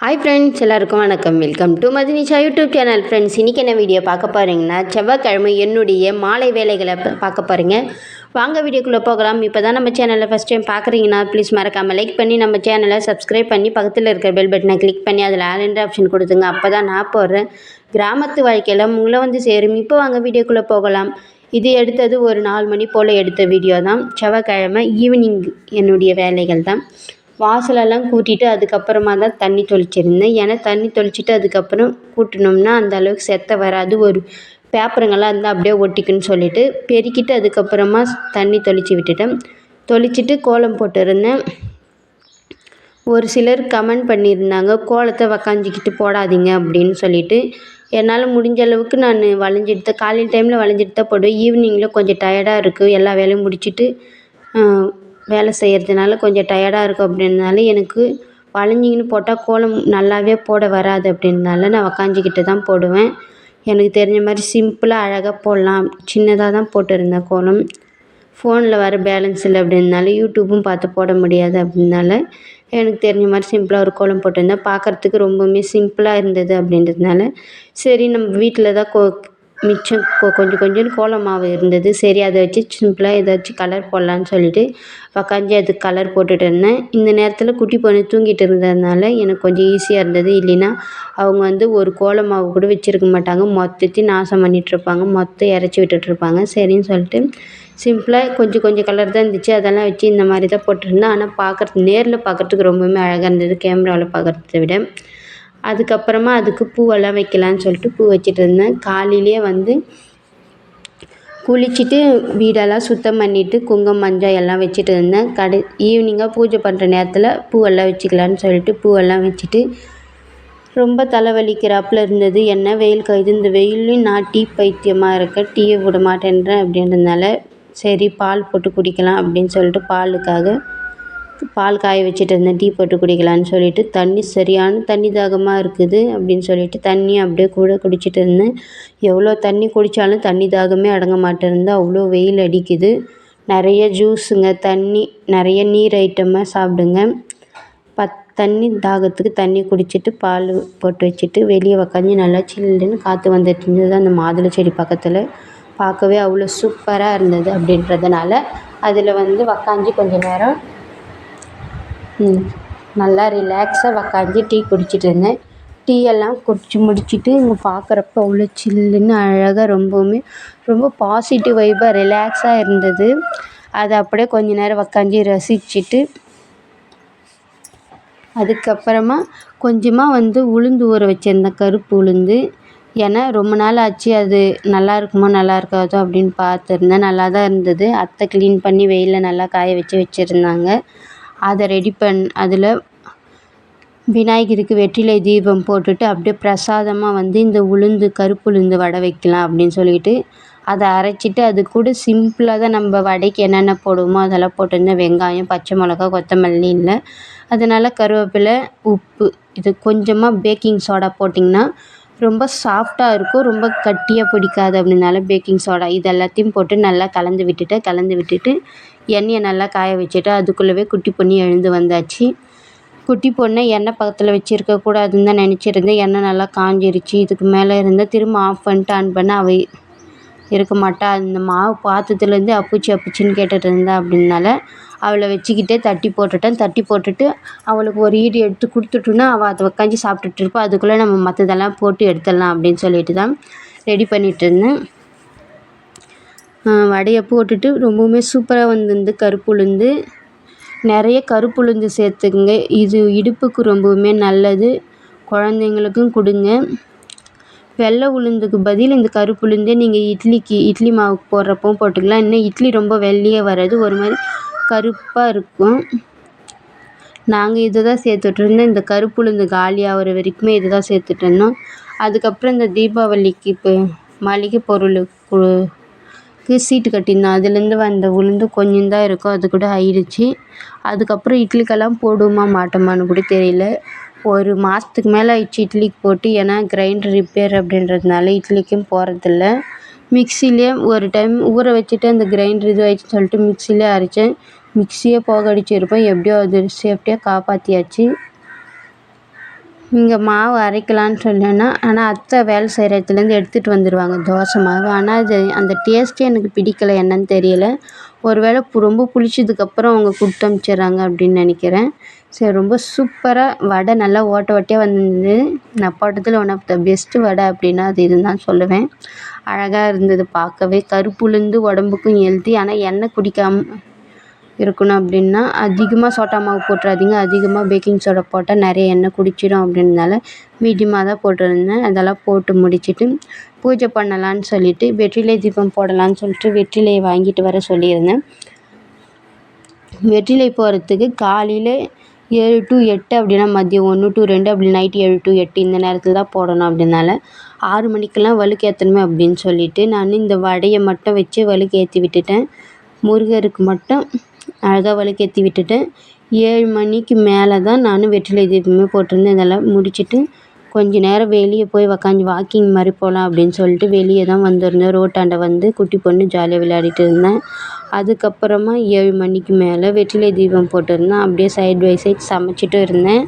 Hi friends எல்லாருக்கும் வணக்கம். Welcome to Madhinisha YouTube channel friends இன்றைக்கி என்ன வீடியோ பார்க்க போகிறீங்கன்னா செவ்வாய்க்கிழமை என்னுடைய மாலை வேலைகளை பார்க்க போகிறீங்க வாங்க வீடியோக்குள்ளே போகலாம். இப்போ தான் நம்ம சேனலை ஃபஸ்ட் டைம் பார்க்குறீங்கன்னா ப்ளீஸ் மறக்காமல் லைக் பண்ணி நம்ம சேனலை சப்ஸ்கிரைப் பண்ணி பக்கத்தில் இருக்கிற பெல் பட்டனை கிளிக் பண்ணி அதில் ஆலண்டர் ஆப்ஷன் கொடுத்துங்க. அப்போ தான் நான் போடுறேன். கிராமத்து வாழ்க்கையில் உங்களை வந்து சேரும். இப்போ வாங்க வீடியோக்குள்ளே போகலாம். இது எடுத்தது ஒரு நாலு மணி போல் எடுத்த வீடியோ தான். செவ்வாய்க்கிழமை ஈவினிங் என்னுடைய வேலைகள் தான். வாசலெல்லாம் கூட்டிட்டு அதுக்கப்புறமா தான் தண்ணி தெளிச்சிருந்தேன். ஏன்னா தண்ணி தெளிச்சிட்டு அதுக்கப்புறம் கூட்டினோம்னா அந்த அளவுக்கு செத்த வராது. ஒரு பேப்பருங்கெல்லாம் இருந்தால் அப்படியே ஒட்டிக்குன்னு சொல்லிட்டு பெருக்கிட்டு அதுக்கப்புறமா தண்ணி தெளித்து விட்டுட்டேன். தெளிச்சிட்டு கோலம் போட்டிருந்தேன். ஒரு சிலர் கமெண்ட் பண்ணியிருந்தாங்க கோலத்தை உக்காஞ்சிக்கிட்டு போடாதீங்க அப்படின்னு சொல்லிட்டு. என்னால் முடிஞ்ச அளவுக்கு நான் வளைஞ்சிட்டு தான் காலையில் டைமில் வளைஞ்சிட்டு தான் போடுவேன். ஈவினிங்கில் கொஞ்சம் டயர்டாக இருக்குது எல்லா வேலையும் முடிச்சுட்டு வேலை செய்கிறதுனால கொஞ்சம் டயர்டாக இருக்கும் அப்படின்றனால எனக்கு வளைஞ்சிக்கின்னு போட்டால் கோலம் நல்லாவே போட வராது அப்படின்றனால நான் உக்காஞ்சிக்கிட்டு தான் போடுவேன். எனக்கு தெரிஞ்ச மாதிரி சிம்பிளாக அழகாக போடலாம். சின்னதாக தான் போட்டிருந்தேன் கோலம். ஃபோனில் வர பேலன்ஸ் இல்லை அப்படின்னாலும் யூடியூப்பும் பார்த்து போட முடியாது அப்படின்னால எனக்கு தெரிஞ்ச மாதிரி சிம்பிளாக ஒரு கோலம் போட்டிருந்தேன். பார்க்குறதுக்கு ரொம்பவுமே சிம்பிளாக இருந்தது அப்படின்றதுனால சரி நம்ம வீட்டில் தான் கோ மிச்சம் கொ கொஞ்சம் கொஞ்சம் கோலம் மாவு இருந்தது. சரி அதை வச்சு சிம்பிளாக ஏதாச்சும் கலர் போடலான்னு சொல்லிட்டு உக்காஞ்சி அதுக்கு கலர் போட்டுட்டு இருந்தேன். இந்த நேரத்தில் குட்டி பொண்ணு தூங்கிட்டு இருந்ததுனால எனக்கு கொஞ்சம் ஈஸியாக இருந்தது. இல்லைன்னா அவங்க வந்து ஒரு கோலம் மாவு கூட வச்சுருக்க மாட்டாங்க. மொத்தத்தையும் நாசம் பண்ணிகிட்ருப்பாங்க மொத்தம் இறச்சி விட்டுட்ருப்பாங்க சரின்னு சொல்லிட்டு சிம்பிளாக கொஞ்சம் கொஞ்சம் கலர் தான் இருந்துச்சு. அதெல்லாம் வச்சு இந்த மாதிரி தான் போட்டிருந்தேன் ஆனால் பார்க்குறது நேரில் பார்க்குறதுக்கு ரொம்பவுமே அழகாக இருந்தது. கேமராவில் பார்க்குறத விட. அதுக்கப்புறமா அதுக்கு பூவெல்லாம் வைக்கலான்னு சொல்லிட்டு பூ வச்சுட்டு இருந்தேன். காலையிலேயே வந்து குளிச்சுட்டு வீடெல்லாம் சுத்தம் பண்ணிவிட்டு குங்குமம் மஞ்சள் எல்லாம் வச்சுட்டு இருந்தேன். கடை ஈவினிங்காக பூஜை பண்ணுற நேரத்தில் பூவெல்லாம் வச்சுக்கலான்னு சொல்லிட்டு பூவெல்லாம் வச்சுட்டு ரொம்ப தலைவலிக்கிறாப்புல இருந்தது. என்ன வெயில் காயுது இந்த வெயில்லையும் நான் டீ பைத்தியமாக இருக்கேன் டீயை விட மாட்டேன்றேன் அப்படின்றதுனால சரி பால் போட்டு குடிக்கலாம் அப்படின்னு சொல்லிட்டு பாலுக்காக பால் காய வச்சுட்டு இருந்தேன். டீ போட்டு குடிக்கலான்னு சொல்லிட்டு. தண்ணி சரியான தண்ணி தாகமாக இருக்குது அப்படின்னு சொல்லிட்டு தண்ணி அப்படியே கூட குடிச்சிட்டு இருந்தேன். எவ்வளோ தண்ணி குடித்தாலும் தண்ணி தாகமே அடங்க மாட்டேருந்து அவ்வளோ வெயில் அடிக்குது. நிறைய ஜூஸுங்க தண்ணி நிறைய நீர் ஐட்டமாக சாப்பிடுங்க. பத் தண்ணி தாகத்துக்கு தண்ணி குடிச்சிட்டு பால் போட்டு வச்சுட்டு வெளியே உக்காந்து நல்லா சில்லுன்னு காற்று வந்துட்டு இருந்தது. அந்த மாதுளை செடி பக்கத்தில் பார்க்கவே அவ்வளோ சூப்பராக இருந்தது அப்படின்றதுனால அதில் வந்து உக்காந்து கொஞ்சம் நேரம் நல்லா ரிலாக்ஸாக உக்காந்து டீ குடிச்சிட்டு இருந்தேன். டீ எல்லாம் குடித்து முடிச்சுட்டு இங்கே பார்க்குறப்ப அவ்வளோ சில்லுன்னு அழகாக ரொம்பவுமே ரொம்ப பாசிட்டிவ் வைபாக ரிலாக்ஸாக இருந்தது. அதை அப்படியே கொஞ்ச நேரம் உக்காந்து ரசிச்சுட்டு அதுக்கப்புறமா கொஞ்சமாக வந்து உளுந்து ஊற வச்சுருந்தேன் கருப்பு உளுந்து. ஏன்னா ரொம்ப நாள் ஆச்சு அது நல்லா இருக்குமோ நல்லா இருக்காதோ அப்படின்னு பார்த்துருந்தேன். நல்லா தான் இருந்தது. அத்தை க்ளீன் பண்ணி வெயிலில் நல்லா காய வச்சு வச்சுருந்தாங்க. அதை ரெடி பண் அதில் விநாயகருக்கு வெற்றிலை தீபம் போட்டுட்டு அப்படியே பிரசாதமாக வந்து இந்த உளுந்து கருப்பு உளுந்து வடை வைக்கலாம் அப்படின்னு சொல்லிட்டு அதை அரைச்சிட்டு அது கூட சிம்பிளாக தான் நம்ம வடைக்கு என்னென்ன போடுவோமோ அதெல்லாம் போட்டிருந்தேன் வெங்காயம் பச்சை மிளகா கொத்தமல்லி இல்லை. அதனால் கருவேப்பிலை உப்பு இது கொஞ்சமாக பேக்கிங் சோடா போட்டிங்கன்னா ரொம்ப சாஃப்டாக இருக்கும். ரொம்ப கட்டியாக பிடிக்காது அப்படினால பேக்கிங் சோடா இது எல்லாத்தையும் போட்டு நல்லா கலந்து விட்டுட்டு கலந்து விட்டுட்டு எண்ணெயை நல்லா காய வச்சுட்டு அதுக்குள்ளவே குட்டி பொண்ணு எழுந்து வந்தாச்சு. குட்டி பொண்ணை எண்ணெய் பக்கத்தில் வச்சுருக்க கூடாதுன்னு தான் நினச்சிருந்தேன். எண்ணெய் நல்லா காஞ்சிருச்சு. இதுக்கு மேலே இருந்தால் திரும்ப ஆஃப் பண்ணிட்டு ஆன் பண்ண அவை இருக்க மாட்டா. அந்த மாவு பாத்திரத்துலேருந்து அப்புச்சி அப்புச்சின்னு கேட்டுகிட்டு இருந்தா அப்படின்னால அவளை வச்சுக்கிட்டே தட்டி போட்டுட்டேன். தட்டி போட்டுட்டு அவளுக்கு ஒரு ஈடு எடுத்து கொடுத்துட்டோன்னா அவள் அதை உக்காந்து சாப்பிட்டுட்டு இருப்பா. அதுக்குள்ளே நம்ம மற்றதெல்லாம் போட்டு எடுத்துடலாம் அப்படின்னு சொல்லிட்டு தான் ரெடி பண்ணிகிட்டு இருந்தேன். வடையை போட்டுட்டு ரொம்பவுமே சூப்பராக வந்திருந்து கருப்பு உளுந்து. நிறைய கருப்பு உளுந்து சேர்த்துக்குங்க. இது இடுப்புக்கு ரொம்பவுமே நல்லது. குழந்தைங்களுக்கும் கொடுங்க. வெள்ளை உளுந்துக்கு பதில் இந்த கருப்பு உளுந்தே நீங்கள் இட்லிக்கு இட்லி மாவுக்கு போடுறப்பவும் போட்டுக்கலாம். இன்னும் இட்லி ரொம்ப வெள்ளையே வராது. ஒரு மாதிரி கருப்பாக இருக்கும். நாங்கள் இதை தான் சேர்த்துட்ருந்தோம் இந்த கருப்பு உளுந்து காலி ஆகிற வரைக்குமே இது தான் சேர்த்துட்ருந்தோம் அதுக்கப்புறம் இந்த தீபாவளிக்கு இப்போ மளிகை பொருளுக்கு சீட்டு கட்டியிருந்தோம். அதுலேருந்து வந்த உளுந்து கொஞ்சம் தான் இருக்கும். அது கூட ஆயிடுச்சு. அதுக்கப்புறம் இட்லிக்கெல்லாம் போடுமா மாட்டோமான்னு கூட தெரியல. ஒரு மாதத்துக்கு மேலே ஆயிடுச்சு இட்லிக்கு போட்டு. ஏன்னா கிரைண்டர் ரிப்பேர் அப்படின்றதுனால இட்லிக்கும் போடுறதில்ல மிக்ஸிலேயே ஒரு டைம் ஊற வச்சுட்டு அந்த கிரைண்டர் இதுவாயிடுச்சுன்னு சொல்லிட்டு மிக்ஸிலேயே அரைச்சேன். மிக்ஸியே போக அடிச்சிருப்பேன் எப்படியோ அது சேஃப்டியாக காப்பாற்றியாச்சு இங்கே மாவு அரைக்கலான்னு சொன்னேன்னா ஆனால் அத்தை வேலை செய்கிற இடத்துலேருந்து எடுத்துகிட்டு வந்துடுவாங்க தோசை மாவு. ஆனால் அது அந்த டேஸ்ட்டே எனக்கு பிடிக்கல. என்னன்னு தெரியல. ஒரு வேளை ரொம்ப புளிச்சதுக்கப்புறம் அவங்க கொடுத்து அனுப்பிச்சிடுறாங்க அப்படின்னு நினைக்கிறேன். சரி ரொம்ப சூப்பராக வடை நல்லா ஓட்டை ஓட்டையாக வந்திருந்தது நான் போட்டதில் ஒன் ஆஃப் த பெஸ்ட்டு வடை அப்படின்னா அது இதுன்னு தான் சொல்லுவேன். அழகாக இருந்தது பார்க்கவே. கருப்புளுந்து உடம்புக்கும் ஹெல்த்தி ஆனால் எண்ணெய் குடிக்காம இருக்கணும் அப்படின்னா அதிகமாக சோட்டா மாவு போட்டுறாதீங்க. அதிகமாக பேக்கிங் சோடா போட்டால் நிறைய எண்ணெய் குடிச்சிடும் அப்படின்றனால மீடியமாக தான் போட்டிருந்தேன். அதெல்லாம் போட்டு முடிச்சுட்டு பூஜை பண்ணலான்னு சொல்லிட்டு வெற்றிலை தீபம் போடலான்னு சொல்லிட்டு வெற்றிலையை வாங்கிட்டு வர சொல்லியிருந்தேன். வெற்றிலை போகிறதுக்கு காலையில் ஏழு டு எட்டு அப்படின்னா மதியம் ஒன்று டு ரெண்டு அப்படி நைட்டு ஏழு டு எட்டு இந்த நேரத்தில் தான் போடணும் அப்படின்னால ஆறு மணிக்கெல்லாம் வழுக்கு ஏற்றணுமே அப்படின்னு சொல்லிட்டு நான் இந்த வடையை மட்டும் வச்சு வழுக்கு ஏற்றி விட்டுட்டேன். முருகருக்கு மட்டும் அழகாக வழுக்கேற்றி விட்டுட்டேன். ஏழு மணிக்கு மேலே தான் நான் வெற்றிலை தீபமே போட்டிருந்தேன். இதெல்லாம் முடிச்சுட்டு கொஞ்ச நேரம் வெளியே போய் உக்காந்து வாக்கிங் மாதிரி போகலாம் அப்படின்னு சொல்லிட்டு வெளியே தான் வந்திருந்தேன். ரோட்டாண்ட வந்து குட்டி பொண்ணு ஜாலியாக விளையாடிட்டு இருந்தேன். அதுக்கப்புறமா ஏழு மணிக்கு மேலே வெற்றிலை தீபம் போட்டிருந்தேன். அப்படியே சைட் பை சைட் சமைச்சிட்டும் இருந்தேன்.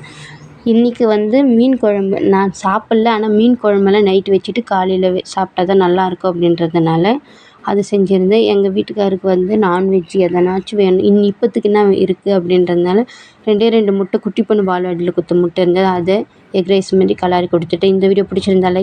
இன்றைக்கி வந்து மீன் குழம்பு நான் சாப்பிட்ல ஆனால் மீன் குழம்பெல்லாம் நைட்டு வச்சுட்டு காலையில் சாப்பிட்டா தான் நல்லாயிருக்கும் அப்படின்றதுனால அது செஞ்சுருந்தேன் எங்கள் வீட்டுக்காருக்கு வந்து நான்வெஜ் எதனாச்சும் வேணும். இன் இப்போத்துக்கு என்ன இருக்குது அப்படின்றதுனால ரெண்டே ரெண்டு முட்டை குட்டி பொண்ணு பால்வாடியில் கொடுத்த முட்டை இருந்தது. அதை எக் ரைஸ் மாரி கலரி கொடுத்துட்டேன் இந்த வீடியோ பிடிச்சிருந்தா லைக்